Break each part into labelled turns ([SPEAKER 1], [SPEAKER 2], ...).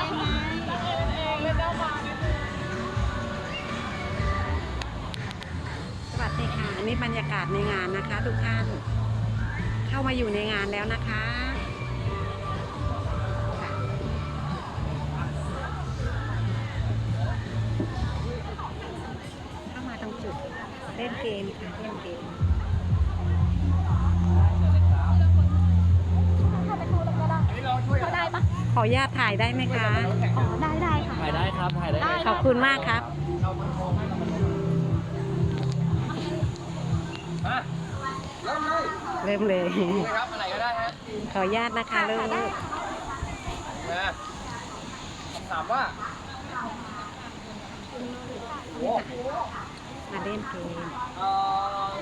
[SPEAKER 1] สวัสดีค่ะนนี้บรรยากาศในงานนะคะ ทุกท่าน เข้ามาอยู่ในงานแล้วนะคะค่ะเข้ามาตรงจุดเล่นเกมค่ะ ออนุญาตถ่ายได้ไหมคะ
[SPEAKER 2] อ๋อได้ได้ค่ะ
[SPEAKER 3] ถ่ายได้ครับ ถ่ายได้เลย
[SPEAKER 1] ขอบคุณมากครับ
[SPEAKER 3] มาเริ่มเลย
[SPEAKER 1] เริ่มเลย
[SPEAKER 3] เลย ครับอะไรก็ได้ฮะ
[SPEAKER 1] ขออนุญาตนะคะลูก
[SPEAKER 3] นะคำถามว่าโอ้
[SPEAKER 1] มาเล่นเกม
[SPEAKER 3] เอ่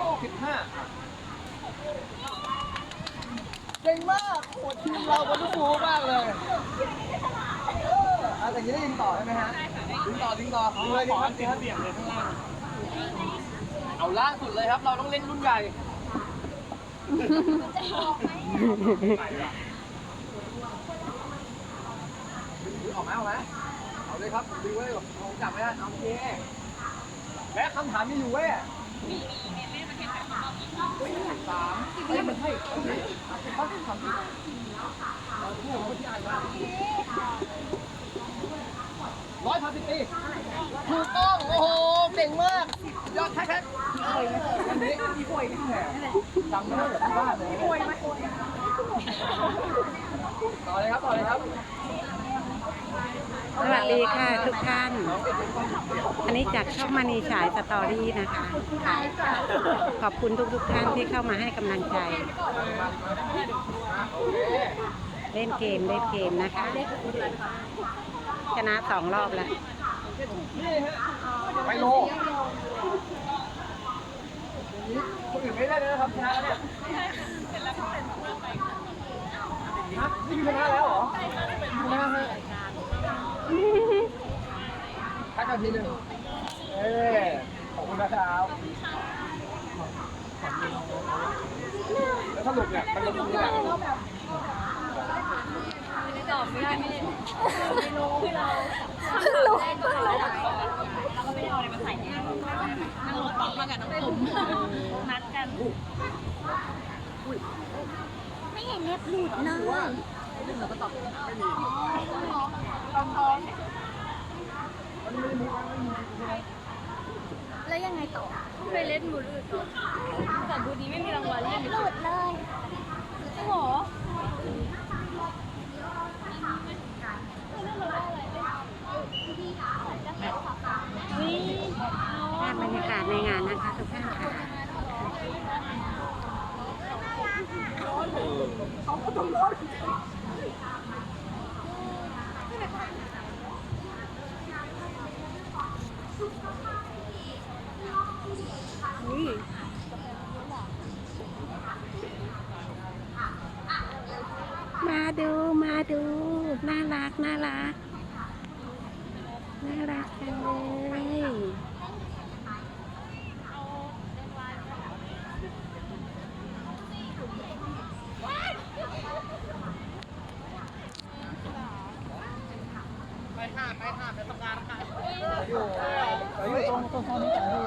[SPEAKER 3] อสิบห้าเก่งมากโหทีมเราวันทุกฟูมากเลยอะแต่ยังได้ยินต่อใช่ไหมฮะยิงต่อยิงต่อยิงเลยยิงครับยิงครับเบี่ยงเลยข้างล่างเอาล่างสุดเลยครับ เราต้องเล่นรุ่นใหญ่ออกไหมออกไหมเอาเลยครับดึงไว้แบบเอาจับไว้นะโอเคและคำถามมีอยู่เว้ย สามเอ้ยมันให้เขาทำที่เราพูดเขาที่อ่านมาร้อยสิบปีถูกต้อง โอ้โห เก่งมาก ยอดแท็กแท็กอันนี้ป่วยแน่จำไม่ได้แบบที่บ้านเลยป่วยไหมต่อเลยครับ ต่อเลยครับ
[SPEAKER 1] สวัสดีค่ะทุกท่าน อันนี้จากช่องมานีฉายสตอรี่นะคะค่ะขอบคุณทุกทุกๆท่านที่เข้ามาให้กำลังใจ เล่นเกมเล่นเกมนะคะ ชนะสองรอบแล้ว
[SPEAKER 3] ไปโลคนอื่นไม่ได้เลยนะครับชนะแล้วเนี่ยฮะนี่คือชนะแล้วเหรอชนะฮะ ทักกันทีหนึ่งเอ้ขอบคุณนะครับแล้วสรุปเนี่ยมันลงตรงนี้แหละ
[SPEAKER 2] ตอบไม่ได้ไม่ไม่รู้ไม่รู้รู้เราก็ไม่ได้เอาอะไรมาใส่เนี่ยนั่งรถติดมากับน้องตุ่มนัดกันไม่เห็นเล็บหลุดเลยแล้ว ยังไงต่อไปเล่นบูรูดต่อแต่บูดีไม่มีรางวัลเล่นหลุดเลยจริงเหรอ
[SPEAKER 1] ภาพบรรยากาศในงานนะคะทุกท่านค่ะมาก็ต้องรอด ดูมาดู น่ารัก น่ารัก น่ารักจังเลย
[SPEAKER 3] ไปค่ะไปค่ะไปทำงานค่ะอยู่อยู่ตรงตรงตรงนี้กันอยู่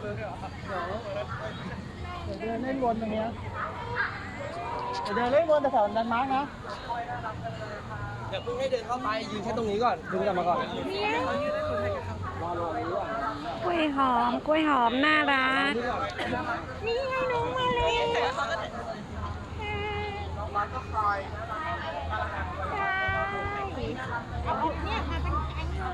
[SPEAKER 3] เดี๋ยวเดินเล่นวนตรงนี้ เดี๋ยวเดินเล่นวนแถวๆนั้นมาร์กนะเดี๋ยวเพิ่งให้เดินเข้าไปยืนแค่ตรงนี้ก่อนดึงกลับมาก่อนรอรอนี้ก่อน
[SPEAKER 1] กล้วยหอมกล้วยหอมน่ารัก
[SPEAKER 3] นี่ก่อน
[SPEAKER 2] นี่ไงน้องมาเลย
[SPEAKER 3] น้องมาร์กก็คอย
[SPEAKER 2] เอาเนี่ยมาเป็นแก๊งนู้น